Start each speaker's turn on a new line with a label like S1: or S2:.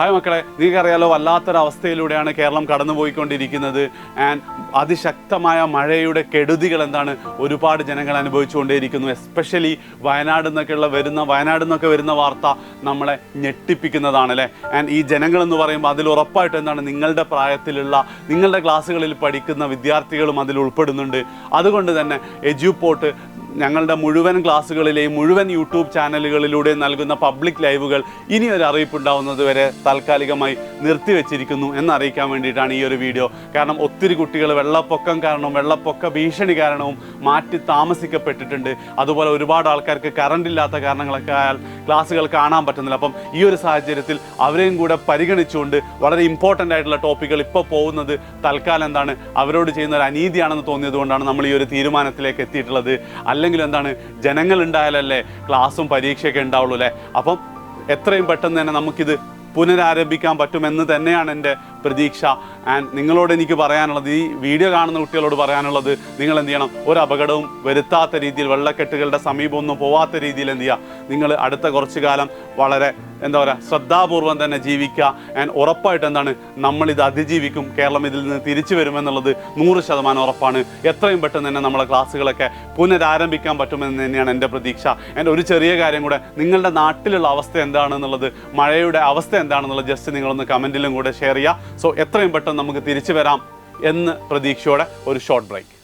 S1: Hi മക്കളെ നിങ്ങൾക്കറിയാലോ വല്ലാത്തൊരവസ്ഥയിലൂടെയാണ് Keralam കടന്നുപോയിക്കൊണ്ടിരിക്കുന്നത്. And അതിശക്തമായ മഴയുടെ കെടുതികൾ എന്താണ് ഒരുപാട് ജനങ്ങൾ അനുഭവിച്ചുകൊണ്ടേയിരിക്കുന്നു. എസ്പെഷ്യലി വയനാട് നിന്നൊക്കെയുള്ള വരുന്ന വയനാട് നിന്നൊക്കെ വരുന്ന വാർത്ത നമ്മളെ ഞെട്ടിപ്പിക്കുന്നതാണ് അല്ലേ? ആൻഡ് ഈ ജനങ്ങൾ എന്ന് പറയുമ്പോൾ അതിൽ ഉറപ്പായിട്ട് എന്താണ് നിങ്ങളുടെ പ്രായത്തിലുള്ള നിങ്ങളുടെ ക്ലാസ്സുകളിൽ പഠിക്കുന്ന വിദ്യാർത്ഥികളും അതിൽ ഉൾപ്പെടുന്നുണ്ട്. അതുകൊണ്ട് തന്നെ എജ്യൂപോർട്ട് ഞങ്ങളുടെ മുഴുവൻ ക്ലാസ്സുകളിലെയും മുഴുവൻ യൂട്യൂബ് ചാനലുകളിലൂടെ നൽകുന്ന പബ്ലിക് ലൈവുകൾ ഇനി ഒരു അറിയിപ്പുണ്ടാവുന്നത് വരെ താൽക്കാലികമായി നിർത്തിവെച്ചിരിക്കുന്നു എന്നറിയിക്കാൻ വേണ്ടിയിട്ടാണ് ഈ ഒരു വീഡിയോ. കാരണം ഒത്തിരി കുട്ടികൾ വെള്ളപ്പൊക്കം കാരണവും വെള്ളപ്പൊക്ക ഭീഷണി കാരണവും മാറ്റി താമസിക്കപ്പെട്ടിട്ടുണ്ട്. അതുപോലെ ഒരുപാട് ആൾക്കാർക്ക് കറണ്ട് ഇല്ലാത്ത കാരണങ്ങളൊക്കെ ആയാൽ ക്ലാസ്സുകൾ കാണാൻ പറ്റുന്നില്ല. അപ്പം ഈ ഒരു സാഹചര്യത്തിൽ അവരെയും കൂടെ പരിഗണിച്ചുകൊണ്ട് വളരെ ഇമ്പോർട്ടന്റ് ആയിട്ടുള്ള ടോപ്പിക്കുകൾ ഇപ്പോൾ പോകുന്നത് തൽക്കാലം എന്താണ് അവരോട് ചെയ്യുന്ന ഒരു അനീതിയാണെന്ന് തോന്നിയത് കൊണ്ടാണ് നമ്മൾ ഈ ഒരു തീരുമാനത്തിലേക്ക് എത്തിയിട്ടുള്ളത്. അല്ലെങ്കിൽ എന്താണ് ജനങ്ങൾ ഉണ്ടായാലല്ലേ ക്ലാസ്സും പരീക്ഷയൊക്കെ ഉണ്ടാവുള്ളൂ അല്ലേ? അപ്പം എത്രയും പെട്ടെന്ന് തന്നെ നമുക്കിത് പുനരാരംഭിക്കാൻ പറ്റുമെന്ന് തന്നെയാണ് എന്റെ പ്രതീക്ഷ. ആൻഡ് നിങ്ങളോട് എനിക്ക് പറയാനുള്ളത് ഈ വീഡിയോ കാണുന്ന കുട്ടികളോട് പറയാനുള്ളത് നിങ്ങൾ എന്ത് ചെയ്യണം? ഒരു അപകടവും വരുത്താത്ത രീതിയിൽ വെള്ളക്കെട്ടുകളുടെ സമീപമൊന്നും പോവാത്ത രീതിയിൽ എന്ത് ചെയ്യുക? നിങ്ങൾ അടുത്ത കുറച്ച് കാലം വളരെ എന്താ പറയുക ശ്രദ്ധാപൂർവം തന്നെ ജീവിക്കുക. ആൻഡ് ഉറപ്പായിട്ട് എന്താണ്? നമ്മളിത് അതിജീവിക്കും. കേരളം ഇതിൽ നിന്ന് തിരിച്ചു വരുമെന്നുള്ളത് നൂറ് ശതമാനം ഉറപ്പാണ്. എത്രയും പെട്ടെന്ന് തന്നെ നമ്മളെ ക്ലാസ്സുകളൊക്കെ പുനരാരംഭിക്കാൻ പറ്റുമെന്ന് തന്നെയാണ് എന്റെ പ്രതീക്ഷ. ആൻഡ് ഒരു ചെറിയ കാര്യം കൂടെ നിങ്ങളുടെ നാട്ടിലുള്ള അവസ്ഥ എന്താണെന്നുള്ളത് മഴയുടെ അവസ്ഥ എന്താണെന്നുള്ളത് ജസ്റ്റ് നിങ്ങളൊന്ന് കമന്റിലും കൂടെ ഷെയർ ചെയ്യുക. സോ എത്രയും പെട്ടെന്ന് നമുക്ക് തിരിച്ചു വരാം എന്ന് പ്രതീക്ഷയോടെ ഒരു ഷോർട്ട് ബ്രേക്ക്